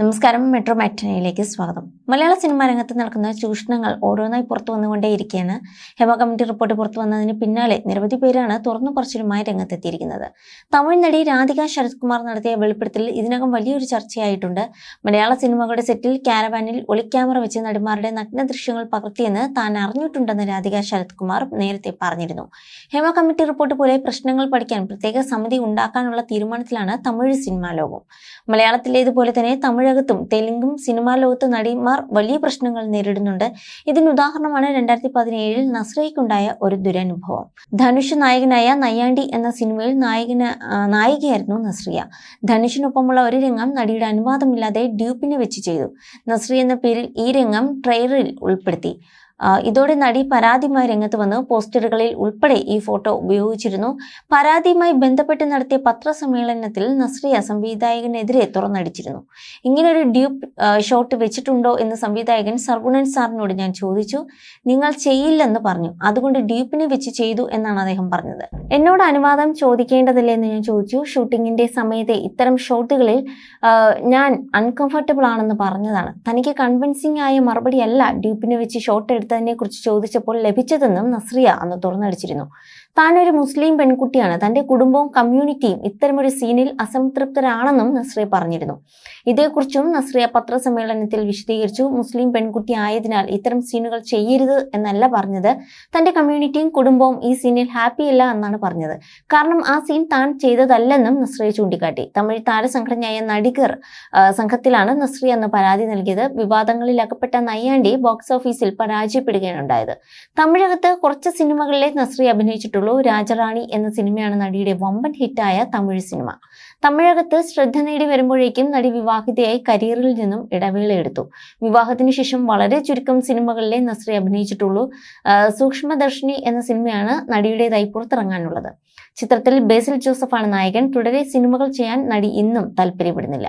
നമസ്കാരം മെട്രോ മാറ്റിനയിലേക്ക് സ്വാഗതം. മലയാള സിനിമാ രംഗത്ത് നടക്കുന്ന ചൂഷണങ്ങൾ ഓരോന്നായി പുറത്തു വന്നുകൊണ്ടേയിരിക്കുകയാണ് ഹെമ കമ്മിറ്റി റിപ്പോർട്ട് പുറത്തു വന്നതിന് പിന്നാലെ നിരവധി പേരാണ് തുറന്നു പറച്ചിലുമായി രംഗത്തെത്തിയിരിക്കുന്നത്. തമിഴ് നടി രാധിക ശരത്കുമാർ നടത്തിയ വെളിപ്പെടുത്തൽ ഇതിനകം വലിയൊരു ചർച്ചയായിട്ടുണ്ട്. മലയാള സിനിമകളുടെ സെറ്റിൽ ക്യാരവാനിൽ ഒളിക്യാമറ വെച്ച് നടിമാരുടെ നഗ്ന ദൃശ്യങ്ങൾ പകർത്തിയെന്ന് താൻ അറിഞ്ഞിട്ടുണ്ടെന്ന് രാധിക ശരത് കുമാർ നേരത്തെ പറഞ്ഞിരുന്നു. ഹെമ കമ്മിറ്റി റിപ്പോർട്ട് പോലെ പ്രശ്നങ്ങൾ പഠിക്കാൻ പ്രത്യേക സമിതി ഉണ്ടാക്കാനുള്ള തീരുമാനത്തിലാണ് തമിഴ് സിനിമാ ലോകം. മലയാളത്തിലേതുപോലെ തന്നെ തമിഴകത്തും തെലുങ്കും സിനിമാ ലോകത്ത് നടിമാർ വലിയ പ്രശ്നങ്ങൾ നേരിടുന്നുണ്ട്. ഇതിന് ഉദാഹരണമാണ് രണ്ടായിരത്തി പതിനേഴിൽ നസ്രയ്ക്കുണ്ടായ ഒരു ദുരനുഭവം. ധനുഷ് നായകനായ നയ്യാണ്ടി എന്ന സിനിമയിൽ നായകന് നായികയായിരുന്നു നസ്രിയ. ധനുഷിനൊപ്പമുള്ള ഒരു രംഗം നടിയുടെ അനുവാദമില്ലാതെ ഡ്യൂപ്പിനെ വെച്ച് ചെയ്തു. നസ്രി എന്ന പേരിൽ ഈ രംഗം ട്രെയിലറിൽ ഉൾപ്പെടുത്തി. ഇതോടെ നടി പരാതിയുമായി രംഗത്ത് വന്ന് പോസ്റ്ററുകളിൽ ഉൾപ്പെടെ ഈ ഫോട്ടോ ഉപയോഗിച്ചിരുന്നു. പരാതിയുമായി ബന്ധപ്പെട്ട് നടത്തിയ പത്രസമ്മേളനത്തിൽ നസ്രിയ സംവിധായകനെതിരെ തുറന്നടിച്ചിരുന്നു. ഇങ്ങനൊരു ഡ്യൂപ്പ് ഷോട്ട് വെച്ചിട്ടുണ്ടോ എന്ന് സംവിധായകൻ സർഗുണൻ സാറിനോട് ഞാൻ ചോദിച്ചു. നിങ്ങൾ ചെയ്യില്ലെന്ന് പറഞ്ഞു. അതുകൊണ്ട് ഡ്യൂപ്പിനെ വെച്ച് ചെയ്തു എന്നാണ് അദ്ദേഹം പറഞ്ഞത്. എന്നോട് അനുവാദം ചോദിക്കേണ്ടതില്ലേ എന്ന് ഞാൻ ചോദിച്ചു. ഷൂട്ടിങ്ങിന്റെ സമയത്തെ ഇത്തരം ഷോട്ടുകളിൽ ഞാൻ അൺകംഫർട്ടബിൾ ആണെന്ന് പറഞ്ഞതാണ്. തനിക്ക് കൺവിൻസിംഗ് ആയ മറുപടിയല്ല ഡ്യൂപ്പിനെ വെച്ച് ഷോട്ട് എടുത്തതിനെ കുറിച്ച് ചോദിച്ചപ്പോൾ ലഭിച്ചതെന്നും നസ്രിയ അന്ന് തുറന്നടിച്ചിരുന്നു. താൻ ഒരു മുസ്ലിം പെൺകുട്ടിയാണ്. തന്റെ കുടുംബവും കമ്മ്യൂണിറ്റിയും ഇത്തരമൊരു സീനിൽ അസംതൃപ്തരാണെന്നും നസ്രിയ പറഞ്ഞിരുന്നു. ഇതേക്കുറിച്ചും നസ്രിയ പത്രസമ്മേളനത്തിൽ വിശദീകരിച്ചു മുസ്ലിം പെൺകുട്ടി ആയതിനാൽ ഇത്തരം സീനുകൾ ചെയ്യരുത് എന്നല്ല പറഞ്ഞത്. തന്റെ കമ്മ്യൂണിറ്റിയും കുടുംബവും ഈ സീനിൽ ഹാപ്പിയല്ല എന്നാണ് പറഞ്ഞത്. കാരണം ആ സീൻ താൻ ചെയ്തതല്ലെന്നും നസ്രിയ ചൂണ്ടിക്കാട്ടി. തമിഴ് താരസംഘടനയായ നടികർ സംഘത്തിലാണ് നസ്രിയ എന്ന് പരാതി നൽകിയത്. വിവാദങ്ങളിൽ അകപ്പെട്ട നയ്യാണ്ടി ബോക്സ് ഓഫീസിൽ പരാജയപ്പെടുകയാണ് ഉണ്ടായത്. തമിഴകത്ത് കുറച്ച് സിനിമകളിലെ നസ്രി അഭിനയിച്ചിട്ടുള്ളൂ. രാജറാണി എന്ന സിനിമയാണ് നടിയുടെ വമ്പൻ ഹിറ്റായ തമിഴ് സിനിമ. തമിഴകത്ത് ശ്രദ്ധ നേടി വരുമ്പോഴേക്കും നടി വിവാഹിതയായി കരിയറിൽ നിന്നും ഇടവേള എടുത്തു. വിവാഹത്തിന് ശേഷം വളരെ ചുരുക്കം സിനിമകളിലെ നസ്രി അഭിനയിച്ചിട്ടുള്ളൂ. സൂക്ഷ്മദർശിനി എന്ന സിനിമയാണ് നടിയുടേതായി പുറത്തിറങ്ങാനുള്ളത്. ചിത്രത്തിൽ ബേസിൽ ജോസഫാണ് നായകൻ. തുടരെ സിനിമകൾ ചെയ്യാൻ നടി ഇന്നും താല്പര്യപ്പെടുന്നില്ല.